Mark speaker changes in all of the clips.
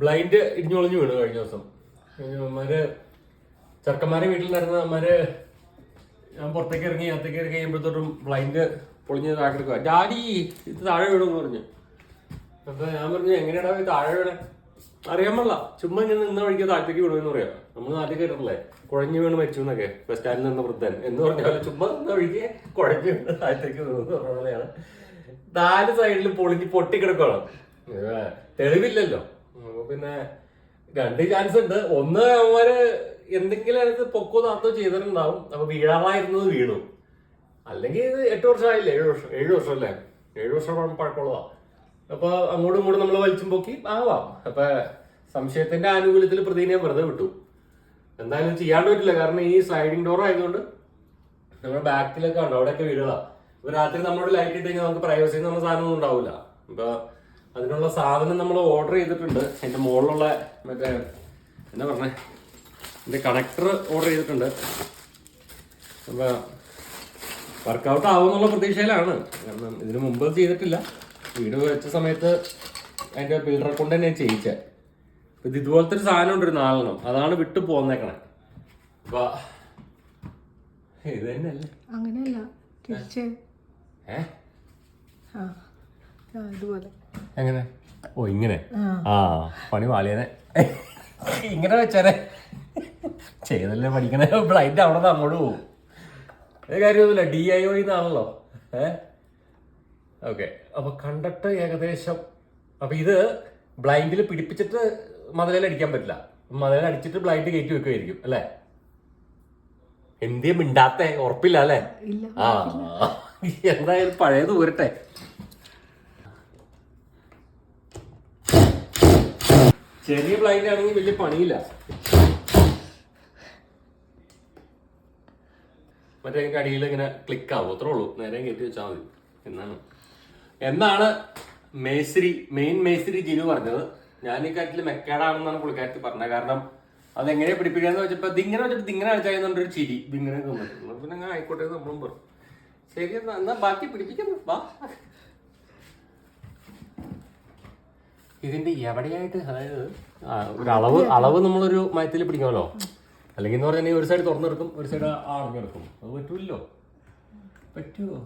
Speaker 1: Blind ഇടിഞ്ഞൊളിഞ്ഞു വീണു കഴിഞ്ഞ ദിവസം. അമ്മമാര് ചെറുക്കന്മാരെ വീട്ടിൽ നടന്ന അമ്മമാര് ഞാൻ പുറത്തേക്ക് ഇറങ്ങി അകത്തേക്ക് ഇറങ്ങി കഴിയുമ്പോഴത്തോട്ടും ബ്ലൈൻഡ് പൊളിഞ്ഞ് താഴെ കിടക്കുക ഡാഡി ഇത് താഴെ വീടുമെന്ന് പറഞ്ഞു. അപ്പൊ ഞാൻ പറഞ്ഞു എങ്ങനെയാടാ ഇത് താഴെ വീണേ? അറിയാൻ പാടില്ല. ചുമ്മാ ഇങ്ങനെ നിന്ന വഴിക്ക് താഴത്തേക്ക് എന്ന് പറയാം. നമ്മൾ നാട്ടിൽ കേട്ടിട്ടില്ലേ? കുഴഞ്ഞു വീണ് മരിച്ചു എന്നൊക്കെ. ബസ് സ്റ്റാൻഡിൽ നിന്ന് വൃദ്ധൻ. എന്ന് പറഞ്ഞ പോലെ ചുമ്മാ നിന്ന വഴിക്ക് കുഴഞ്ഞു വീണ് താഴത്തേക്ക് വീണു പറഞ്ഞ നാല് സൈഡിൽ പൊളിഞ്ഞ് പൊട്ടിക്കിടക്കണം തെളിവില്ലല്ലോ. പിന്നെ രണ്ട് ചാൻസ് ഉണ്ട്. ഒന്ന് അവന്മാര് എന്തെങ്കിലും അതിനകത്ത് പൊക്കോ താത്തോ ചെയ്തിട്ടുണ്ടാവും. അപ്പൊ വീഴാറായിരുന്നത് വീണു. അല്ലെങ്കിൽ ഇത് എട്ട് വർഷമായില്ലേ? ഏഴ് വർഷം ഏഴ് വർഷം അല്ലേ? ഏഴ് വർഷം പഴക്കമുള്ളതാ. അപ്പൊ അങ്ങോട്ടും ഇങ്ങോട്ടും നമ്മൾ വലിച്ചും പൊക്കി ആവാം. അപ്പൊ സംശയത്തിന്റെ ആനുകൂല്യത്തിൽ പ്രതിനെ വെറുതെ വിട്ടു. എന്തായാലും ചെയ്യാൻ പറ്റില്ല. കാരണം ഈ സ്ലൈഡിംഗ് ഡോർ ആയതുകൊണ്ട് നമ്മുടെ ബാക്കിലൊക്കെ ഉണ്ടോ അവിടെയൊക്കെ വീടുകളാണ് ഇപ്പൊ രാത്രി നമ്മളോട് ലൈറ്റ് ഇട്ട് കഴിഞ്ഞാൽ നമുക്ക് പ്രൈവസി എന്ന് പറഞ്ഞ സാധനമൊന്നും ഉണ്ടാവില്ല അപ്പൊ അതിനുള്ള സാധനം നമ്മൾ ഓർഡർ ചെയ്തിട്ടുണ്ട്. അതിന്റെ മുകളിലുള്ള മറ്റേ എന്താ പറഞ്ഞേ? ഇതിന്റെ കണക്ടർ ഓർഡർ ചെയ്തിട്ടുണ്ട്. അപ്പോൾ വർക്കൗട്ട് ആവുമെന്നുള്ള പ്രതീക്ഷയിലാണ്. കാരണം ഇതിനു മുമ്പ് ചെയ്തിട്ടില്ല. വീട് വെച്ച സമയത്ത് അതിന്റെ ബിൽഡറെ കൊണ്ട് തന്നെ ചെയ്യിച്ചത് അപ്പൊ ഇത് ഇതുപോലത്തെ ഒരു സാധനം ഉണ്ട് ഒരു നാലെണ്ണം. അതാണ് വിട്ടു പോന്നേക്കണേ. അപ്പൊ ഇത് തന്നെയല്ലേ?
Speaker 2: അങ്ങനെയല്ല തിരിച്ച്.
Speaker 1: ഏ?
Speaker 2: ഇതുപോലെ.
Speaker 1: എങ്ങനെ? ഓ ഇങ്ങനെ.
Speaker 2: ആ.
Speaker 1: പണി വാലിയനെ ഇങ്ങനെ വെച്ചാലേ ചെയ്തല്ലേ പഠിക്കണേ. ബ്ലൈൻഡ് അവിടെ നിന്ന് അങ്ങോട്ട് പോകും ഒരു കാര്യമൊന്നുമില്ല. ഡി ഐ ഒ എന്നാണല്ലോ ഏ? ഓക്കെ. അപ്പൊ കണ്ടക്ടർ ഏകദേശം അപ്പൊ ഇത് ബ്ലൈൻഡിൽ പിടിപ്പിച്ചിട്ട് മതിലേൽ അടിക്കാൻ പറ്റില്ല. മതിലേൽ അടിച്ചിട്ട് ബ്ലൈൻഡ് കയറ്റി വെക്കുമായിരിക്കും അല്ലേ? എന്തേ മിണ്ടാത്തെ? ഉറപ്പില്ല അല്ലേ? ആ. എന്തായാലും പഴയത് ഊരട്ടെ. ചെറിയ ബ്ലൈൻഡ് ആണെങ്കിൽ വലിയ പണിയില്ല. മറ്റേ അടിയിൽ ഇങ്ങനെ ക്ലിക്ക് ആവും. അത്രേ ഉള്ളൂ. നേരെ കയറ്റി വെച്ചാൽ മതി. എന്നാണ്. എന്നാണ് മേസ്രി മെയിൻ മേസ്രി ജിനു പറഞ്ഞത്. ഞാൻ ഈ കാര്യത്തിൽ മെക്കാഡാണെന്നാണ് പുള്ളിക്കാരത്തിൽ പറഞ്ഞത്. കാരണം അതെങ്ങനെ പിടിപ്പിക്കാന്ന് വെച്ചപ്പോ ഇതിങ്ങനെ വെച്ചിട്ട് ഇങ്ങനെ അടിച്ചായിരുന്നുണ്ട് ഒരു ചിരി ഇതിങ്ങനെ തോന്നുന്നു പിന്നെ ആയിക്കോട്ടെ നമ്മളും പറഞ്ഞു. ശരി എന്നാ എന്നാ ബാക്കി പിടിപ്പിക്കുന്നു. വാ. ഇതിന്റെ എവിടെയായിട്ട് അതായത് ഒരു അളവ് അളവ് നമ്മളൊരു മയത്തിൽ പിടിക്കുമല്ലോ? അല്ലെങ്കിൽ എന്ന് പറഞ്ഞാൽ ഒരു സൈഡ് തുറന്നെടുക്കും ഒരു സൈഡ് അടഞ്ഞെടുക്കും അത് പറ്റൂല്ലോ പറ്റുമോ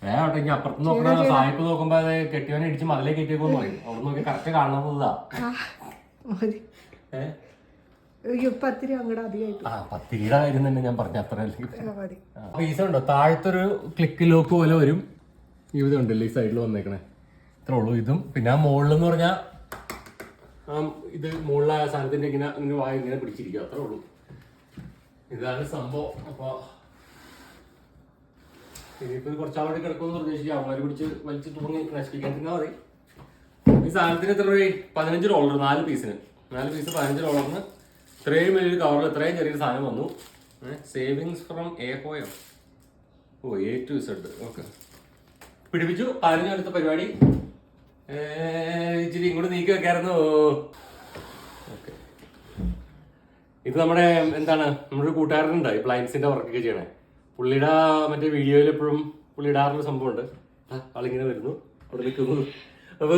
Speaker 1: ഏ അവിടെ ഇനി അപ്പുറത്ത് നോക്കണ സായിപ്പ് നോക്കുമ്പോ അത് കെട്ടിയവനെ ഇടിച്ച് മതിലേ കെട്ടിയപ്പോ അവിടെ നോക്കി കറക്റ്റ് കാണുന്നതാ ഇതാ.
Speaker 2: ആ,
Speaker 1: ആ പത്തിരിയുടെ കാര്യം തന്നെ ഞാൻ പറഞ്ഞ അത്ര
Speaker 2: ആ,
Speaker 1: ഉണ്ടോ? താഴത്തൊരു ക്ലിക്ക് ലോക്ക് പോലെ വരും. ഇവിടെ ഉണ്ടല്ലോ ഈ സൈഡിൽ വന്നേക്കണേ. ഇത്രേ ഉള്ളൂ ഇതും. പിന്നെ ആ മുകളിൽ എന്ന് പറഞ്ഞാൽ ഇത് മുകളിലെ ആ സാധനത്തിന്റെ ഇങ്ങനെ ഇങ്ങനെ വായ ഇങ്ങനെ പിടിച്ചിരിക്കും. അത്രേ ഉള്ളൂ. ഇതാണ് സംഭവം. അപ്പൊ ഇനിയിപ്പോ കുറച്ചാളോട് കിടക്കുമെന്ന് പ്രതീക്ഷിക്കാം അവന്മാര് പിടിച്ച് വലിച്ച് തുടങ്ങി നശിപ്പിക്കാൻ മതി. ഈ സാധനത്തിന് എത്ര രൂപ പതിനഞ്ച് ഡോളർ നാല് പീസിന് നാല് പീസ് പതിനഞ്ച് ഡോളറിന് ഇത്രയും വലിയൊരു കവറിൽ ഇത്രയും ചെറിയൊരു സാധനം വന്നു. സേവിങ്സ് ഫ്രം എ പോയോ ഓ എ ടു സെഡ് ഓക്കെ പിടിപ്പിച്ചു. പതിനഞ്ച് അടുത്ത പരിപാടി. ഇച്ചിരി ഇങ്ങോട്ട് നീക്കി വെക്കായിരുന്നു. ഓക്കെ ഇത് നമ്മുടെ എന്താണ് നമ്മുടെ ഒരു കൂട്ടുകാരനുണ്ട്. ഈ പ്ലൈൻസിന്റെ വർക്കൊക്കെ ചെയ്യണേ. പുള്ളിയുടെ മറ്റേ വീഡിയോയിൽ എപ്പോഴും പുള്ളി ഇടാറുള്ള സംഭവമുണ്ട്. ആളിങ്ങനെ വരുന്നു. അവിടെ നിൽക്കുന്നു. അപ്പൊ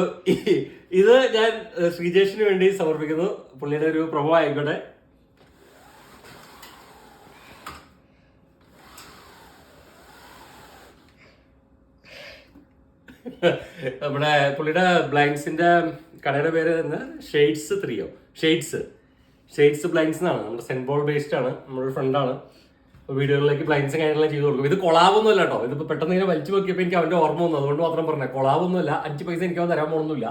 Speaker 1: ഇത് ഞാൻ ശ്രീജേഷിന് വേണ്ടി സമർപ്പിക്കുന്നു. പുള്ളിയുടെ ഒരു പ്രൊമോ ആയിക്കോട്ടെ. നമ്മുടെ പുള്ളിയുടെ ബ്ലൈൻഡ്സിന്റെ കടയുടെ പേര് തന്നെ ഷെയ്ഡ്സ് ത്രീയോ ഷെയ്ഡ്സ് ഷെയ്ഡ്സ് ബ്ലൈൻഡ്സ് എന്നാണ്. നമ്മുടെ സെൻബോൾ ബേസ്ഡ് ആണ്. നമ്മുടെ ഫ്രണ്ടാണ് വീഡിയോകളിലേക്ക് ബ്ലൈൻഡ്സ് കാര്യങ്ങളെല്ലാം ചെയ്തു കൊടുക്കും. ഇത് കൊളാവൊന്നുമല്ല കേട്ടോ. ഇതിപ്പോ പെട്ടെന്ന് ഇങ്ങനെ വലിച്ചു നോക്കിയപ്പോൾ എനിക്ക് അവന്റെ ഓർമ്മ വന്നു. അതുകൊണ്ട് മാത്രം പറഞ്ഞേ. കൊളാവൊന്നുമല്ല അഞ്ച് പൈസ എനിക്ക് അവൻ തരാൻ പോകുന്നില്ല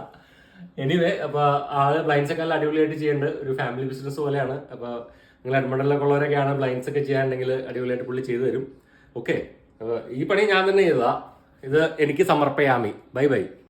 Speaker 1: എനിവേ അപ്പൊ ആ ബ്ലൈൻസ് ഒക്കെ നല്ല അടിപൊളിയായിട്ട് ചെയ്യേണ്ടത് ഒരു ഫാമിലി ബിസിനസ് പോലെയാണ്. അപ്പൊ നിങ്ങൾ എഡ്മണ്ടലിലൊക്കെ ഉള്ളവരൊക്കെയാണ് ബ്ലൈൻസ് ഒക്കെ ചെയ്യാനുണ്ടെങ്കിൽ അടിപൊളിയായിട്ട് പുള്ളി ചെയ്തു തരും. ഓക്കെ ഈ പണി ഞാൻ തന്നെ ചെയ്തതാ. ഇത് എനിക്ക് സമർപ്പയാമി. Bye bye.